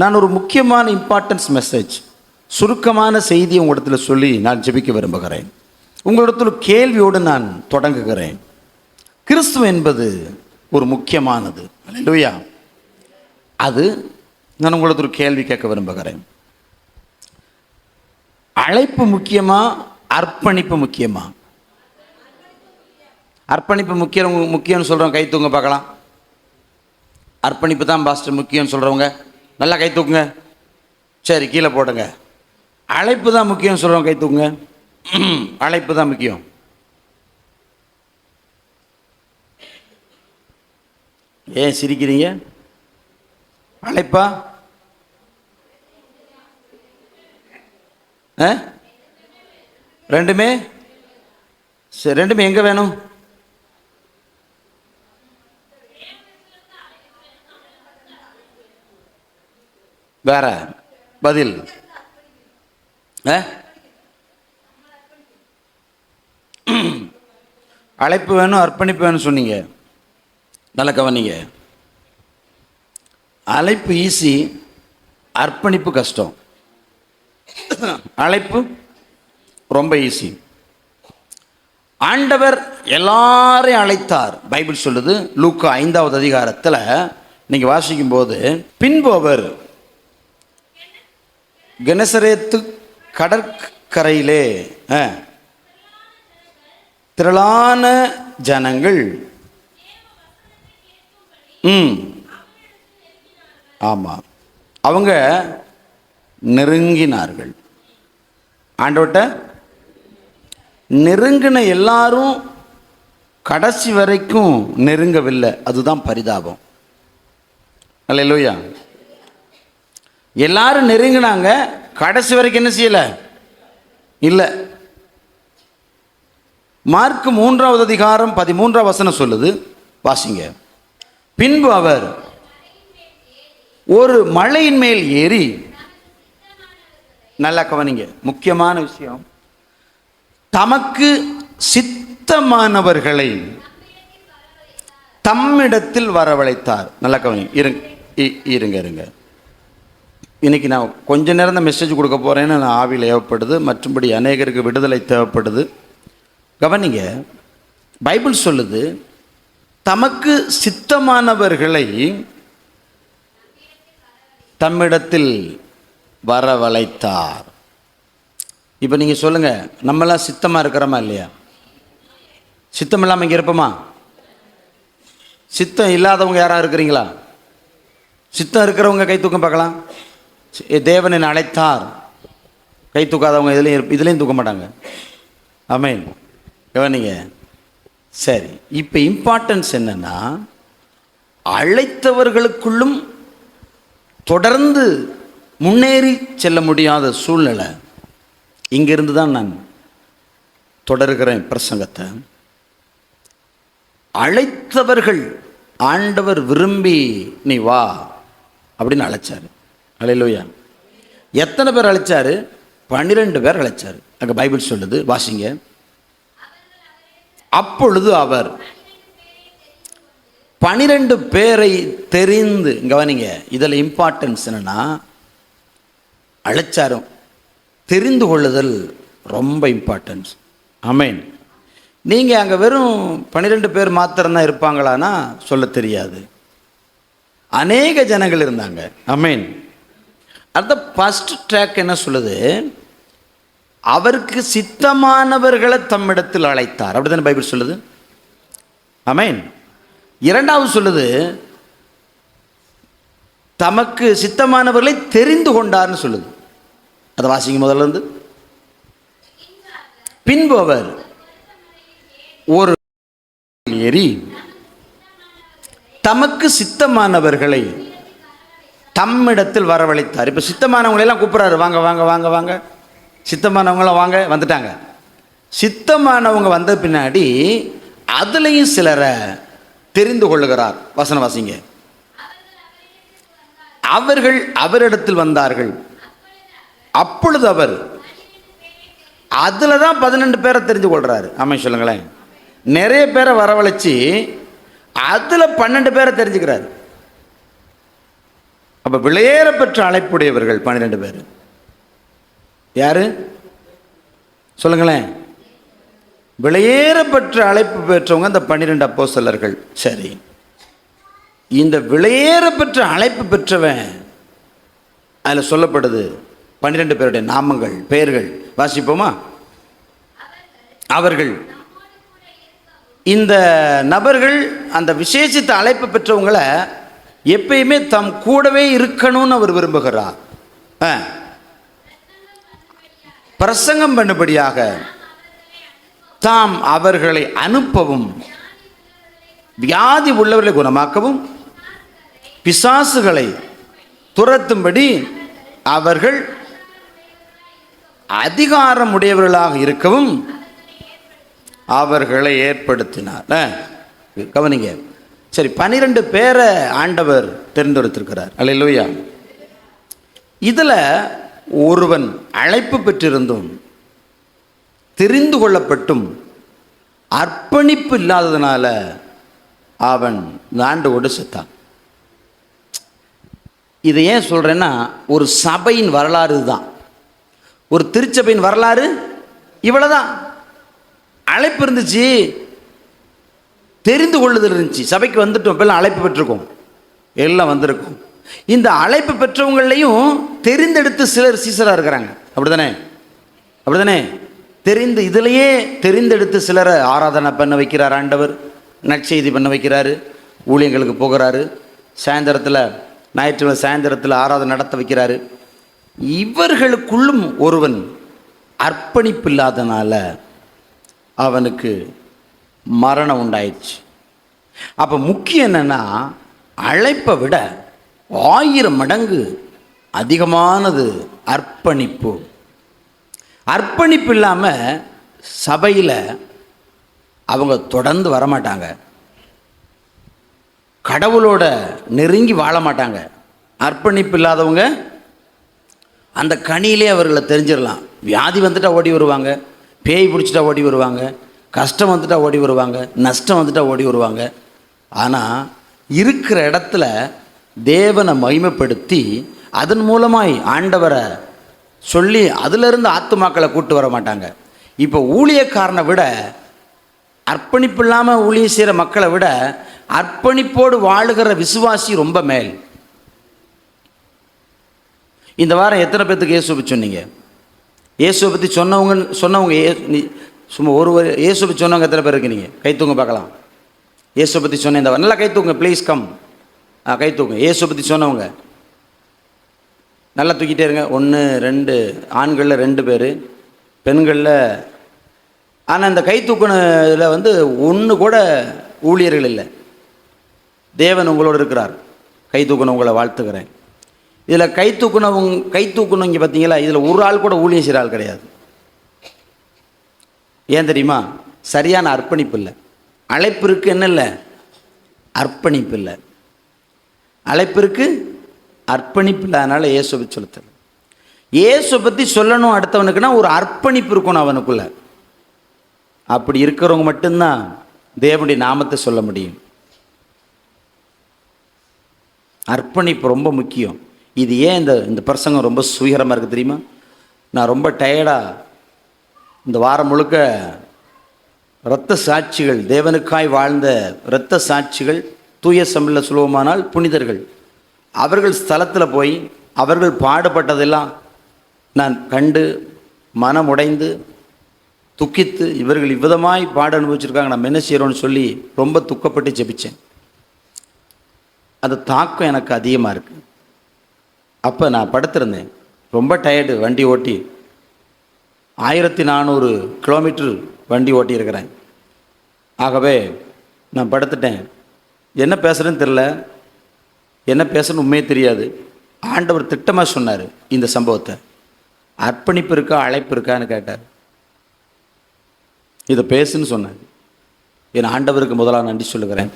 நான் ஒரு முக்கியமான இம்பார்ட்டன்ஸ் மெசேஜ் சுருக்கமான செய்தியை உங்களிடத்தில் சொல்லி நான் ஜெபிக்க விரும்புகிறேன். உங்களிடத்தில் கேள்வியோடு நான் தொடங்குகிறேன். கிறிஸ்துவ என்பது ஒரு முக்கியமானது. இல்லையா அது நான் உங்களுக்கு ஒரு கேள்வி கேட்க விரும்புகிறேன். அழைப்பு முக்கியமா அர்ப்பணிப்பு முக்கியமா? அர்ப்பணிப்பு முக்கியம் முக்கியம்னு சொல்கிறவங்க கை தூங்க பார்க்கலாம். அர்ப்பணிப்பு தான் பாஸ்டர் முக்கியம்னு சொல்கிறவங்க நல்லா கை தூக்குங்க. சரி கீழே போடுங்க. அழைப்பு தான் முக்கியம் சொல்கிறோம் கை தூக்குங்க. அழைப்பு தான் முக்கியம். ஏன் சிரிக்கிறீங்க? அழைப்பா? ஆ? ரெண்டுமே? சரி ரெண்டுமே எங்கே வேணும்? வேற பதில்? ஆ? அழைப்பு வேணும் அர்ப்பணிப்பு வேணும் சொன்னீங்க. நல்ல கவனிங்க. அழைப்பு ஈஸி அர்ப்பணிப்பு கஷ்டம். அழைப்பு ரொம்ப ஈஸி. ஆண்டவர் எல்லாரையும் அழைத்தார். பைபிள் சொல்லுது லூக்கா ஐந்தாவது அதிகாரத்தில் நீங்கள் வாசிக்கும்போது பின்பு அவர் கெனசரேத்து கடற்கரையிலே ஆ, திரளான ஜனங்கள். ம். ஆமாம் அவங்க நெருங்கினார்கள். ஆண்டவட்ட நெருங்கின எல்லாரும் கடைசி வரைக்கும் நெருங்கவில்லை. அதுதான் பரிதாபம். அல்ல லோயா எல்லாரும் நெருங்கினாங்க. கடைசி வரைக்கும் என்ன செய்யலை? இல்லை. மார்க் மூன்றாவது அதிகாரம் பதிமூன்றாம் வசனம் சொல்லுது. வாசிங்க. பின்பு அவர் ஒரு மலையின் மேல் ஏறி நல்லா கவனிங்க. முக்கியமான விஷயம். தமக்கு சித்தமானவர்களை தம்மிடத்தில் வரவழைத்தார். நல்லா கவனி இருங்க இ- இருங்க இருங்க. இன்னைக்கு நான் கொஞ்ச நேரம் தான் மெசேஜ் கொடுக்க போகிறேன்னு நான் ஆவியில் ஏவப்படுது. மற்றும்படி அநேகருக்கு விடுதலை தேவைப்படுது. கவனிங்க பைபிள் சொல்லுது தமக்கு சித்தமானவர்களை தம்மிடத்தில் வரவழைத்தார். இப்போ நீங்கள் சொல்லுங்கள் நம்மளாம் சித்தமாக இருக்கிறோமா இல்லையா? சித்தம் இல்லாமல் இங்கே இருப்போமா? சித்தம் இல்லாதவங்க யாராக இருக்கிறீங்களா? சித்தம் இருக்கிறவங்க கை தூக்கம் பார்க்கலாம். தேவனை அழைத்தார். கை தூக்காதவங்க இதுலேயும் இதுலேயும் தூக்க மாட்டாங்க. அமேன் கவனிங்க. சரி. இப்போ இம்பார்ட்டன்ஸ் என்னென்னா அழைத்தவர்களுக்குள்ளும் தொடர்ந்து முன்னேறி செல்ல முடியாத சூழ்நிலை. இங்கிருந்து தான் நான் தொடர்கிறேன் பிரசங்கத்தை. அழைத்தவர்கள் ஆண்டவர் விரும்பி நீ வா அப்படின்னு அழைச்சாரு. அலையிலோயா எத்தனை பேர் அழைச்சாரு? பன்னிரெண்டு பேர் அழைச்சாரு. அங்கே பைபிள் சொல்லுது வாசிங்க. அப்பொழுது அவர் பனிரெண்டு பேரை தெரிந்து கவனிங்க இதில் இம்பார்ட்டன்ஸ் என்னென்னா அழைச்சாரும் தெரிந்து கொள்ளுதல் ரொம்ப இம்பார்ட்டன்ஸ் அமேன் நீங்கள் அங்கே வெறும் பன்னிரெண்டு பேர் மாத்திரம்தான் இருப்பாங்களான்னா சொல்ல தெரியாது. அநேக ஜனங்கள் இருந்தாங்க. அமேன் அந்த ஃபஸ்ட் ட்ராக் என்ன சொல்லுது? அவருக்கு சித்தமானவர்களை தம்மிடத்தில் அழைத்தார். அப்படிதானே பைபிள் சொல்லுது? அமேன் இரண்டாவது சொல்லுது தமக்கு சித்தமானவர்களை தெரிந்து கொண்டார்னு சொல்லுது. அதை வாசிங்க முதல்ல இருந்து. பின்பு அவர் ஒரு ஏறி தமக்கு சித்தமானவர்களை தம்மிடத்தில் வரவழைத்தார். இப்போ சித்தமானவங்களெல்லாம் கூப்பிட்றாரு. வாங்க வாங்க வாங்க வாங்க. சித்தமானவங்களாம் வாங்க வந்துட்டாங்க. சித்தமானவங்க வந்த பின்னாடி அதுலேயும் சிலரை தெரிந்து கொள்ளுகிறார் வசன வாசிங்க அவர்கள் அவரிடத்தில் வந்தார்கள். அப்பொழுது அவர் அதில் தான் பதினெண்டு பேரை தெரிஞ்சு கொள்கிறாரு ஆமாம் சொல்லுங்களேன். நிறைய பேரை வரவழைச்சி அதில் பன்னெண்டு பேரை தெரிஞ்சுக்கிறாரு. அப்போ விளையேற பெற்ற அழைப்புடையவர்கள் பன்னிரெண்டு பேர். யாரு? சொல்லுங்களேன். விலையேற பெற்ற அழைப்பு பெற்றவங்க அந்த பன்னிரெண்டு அப்போஸ்தலர்கள். சரி. இந்த விலையேற பெற்ற அழைப்பு பெற்றவன் அதில் சொல்லப்படுது பன்னிரெண்டு பேருடைய நாமங்கள் பெயர்கள். வாசிப்போமா? அவர்கள். இந்த நபர்கள் அந்த விசேஷித்த அழைப்பு பெற்றவங்களை எப்பயுமே தம் கூடவே இருக்கணும்னு அவர் விரும்புகிறார். ஆ. பிரசங்கம் பண்ணபடியாக தாம் அவர்களை அனுப்பவும் வியாதி உள்ளவர்களை குணமாக்கவும் பிசாசுகளை துரத்தும்படி அவர்கள் அதிகாரம் உடையவர்களாக இருக்கவும் அவர்களை ஏற்படுத்தினார். ஆ, கவனிங்க. சரி பனிரெண்டு பேரை ஆண்டவர் தேர்ந்தெடுத்திருக்கிறார். அல்லையா இதில் ஒருவன் அழைப்பு பெற்றிருந்தும் தெரிந்து கொள்ளப்பட்டும் அர்ப்பணிப்பு இல்லாததுனால அவன் இந்த ஆண்டோடு செத்தான். இதை ஏன் சொல்கிறேன்னா ஒரு சபையின் வரலாறு இதுதான். ஒரு திருச்சபையின் வரலாறு இவ்வளவுதான். அழைப்பு இருந்துச்சு தெரிந்து கொள்ளுதல் இருந்துச்சு. சபைக்கு வந்துட்டோம் இப்பெல்லாம் அழைப்பு பெற்றிருக்கோம். எல்லாம் வந்திருக்கும். இந்த அழைப்பு பெற்றவங்களையும் தெரிந்தெடுத்து சிலர் சீசராக இருக்கிறாங்க. அப்படிதானே அப்படிதானே தெரிந்து இதிலேயே தெரிந்தெடுத்து சிலரை ஆராதனை பண்ண வைக்கிறார் ஆண்டவர் நற்செய்தி பண்ண வைக்கிறாரு ஊழியங்களுக்கு போகிறாரு சாயந்தரத்தில் ஞாயிற்றுக்கிழமை சாயந்தரத்தில் ஆராதனை நடத்த வைக்கிறாரு. இவர்களுக்குள்ளும் ஒருவன் அர்ப்பணிப்பு இல்லாதனால அவனுக்கு மரணம் உண்டாயிடுச்சு. அப்போ முக்கியம் என்னென்னா அழைப்பை விட ஆயிரம் மடங்கு அதிகமானது அர்ப்பணிப்பு. அர்ப்பணிப்பு இல்லாமல் சபையில் அவங்க தொடர்ந்து வரமாட்டாங்க. கடவுளோட நெருங்கி வாழ மாட்டாங்க அர்ப்பணிப்பு இல்லாதவங்க அந்த கனியிலே அவர்களை தெரிஞ்சிடலாம் வியாதி வந்துட்டா ஓடி வருவாங்க. பேய் பிடிச்சிட்டா ஓடி வருவாங்க. கஷ்டம் வந்துட்டா ஓடி வருவாங்க நஷ்டம் வந்துட்டால் ஓடி வருவாங்க. ஆனால் இருக்கிற இடத்துல தேவனை மகிமைப்படுத்தி அதன் மூலமாய் ஆண்டவரை சொல்லி அதிலிருந்து ஆத்துமாக்களை கூட்டு வர மாட்டாங்க. இப்போ ஊழியக்காரனை விட அர்ப்பணிப்பு இல்லாமல் ஊழியம் செய்கிற மக்களை விட அர்ப்பணிப்போடு வாழுகிற விசுவாசி ரொம்ப மேல். இந்த வாரம் எத்தனை பேர்த்துக்கு இயேசுவை சொன்னீங்க? இயேசுவை பற்றி சொன்னவங்க சொன்னவங்க சும்மா ஒரு ஒரு இயேசு பற்றி சொன்னவங்க எத்தனை பேர் இருக்கு நீங்கள் தூங்க பார்க்கலாம். இயேசு பற்றி சொன்ன இந்த நல்லா கைத்தூங்க ப்ளீஸ் கம் ஆ கைத்தூங்க இயேசு பற்றி சொன்னவங்க. நல்லா தூக்கிட்டே இருங்க. ஒன்று ரெண்டு ஆண்களில் ரெண்டு பேர் பெண்களில். ஆனால் இந்த கைத்தூக்குன இதில் வந்து ஒன்று கூட ஊழியர்கள் இல்லை. தேவன் உங்களோடு இருக்கிறார். கை தூக்குன உங்களை வாழ்த்துக்கிறேன் இதில் கை தூக்குனவங்க கை தூக்கணும் இங்கே பார்த்தீங்களா இதில் ஒரு ஆள் கூட ஊழியம் செய்கிற ஆள் கிடையாது. ஏன் தெரியுமா? சரியான அர்ப்பணிப்பு இல்லை. அழைப்பு இருக்கு என்ன இல்லை? அர்ப்பணிப்பு இல்லை. அழைப்பிற்கு அர்ப்பணிப்பு இல்லாதனால அதனால் இயேசுவை சொல்லுத்தல் இயேசு பற்றி சொல்லணும் அடுத்தவனுக்குன்னா ஒரு அர்ப்பணிப்பு இருக்கணும் அவனுக்குள்ள. அப்படி இருக்கிறவங்க மட்டும்தான் தேவனுடைய நாமத்தை சொல்ல முடியும். அர்ப்பணிப்பு ரொம்ப முக்கியம். இது ஏன் இந்த இந்த பிரசங்கம் ரொம்ப சுயகரமாக இருக்குது தெரியுமா? நான் ரொம்ப டயர்டாக இந்த வாரம் முழுக்க இரத்த சாட்சிகள் தேவனுக்காய் வாழ்ந்த இரத்த சாட்சிகள் தூய தமிழில் சுலபமானால் புனிதர்கள். அவர்கள் ஸ்தலத்தில் போய் அவர்கள் பாடுபட்டதெல்லாம் நான் கண்டு மனம் உடைந்து துக்கித்து இவர்கள் இவ்விதமாய் பாட அனுபவிச்சிருக்காங்க. நம்ம என்ன செய்கிறோம்னு சொல்லி ரொம்ப துக்கப்பட்டு ஜெபிச்சேன். அந்த தாக்கம் எனக்கு அதிகமாக இருக்குது அப்போ நான் படுத்திருந்தேன். ரொம்ப டயர்டு வண்டி ஓட்டி ஆயிரத்தி நானூறு கிலோமீட்டர் வண்டி ஓட்டியிருக்கிறேன். ஆகவே நான் படுத்துட்டேன். என்ன பேசுகிறேன்னு தெரில என்ன பேசுகிறேன்னு உண்மையே தெரியாது. ஆண்டவர் திட்டமாக சொன்னார் இந்த சம்பவத்தை. அர்ப்பணிப்பு இருக்கா அழைப்பு இருக்கான்னு கேட்டார். இதை பேசுன்னு சொன்னார். என் ஆண்டவருக்கு முதலாக நன்றி சொல்லுகிறேன்.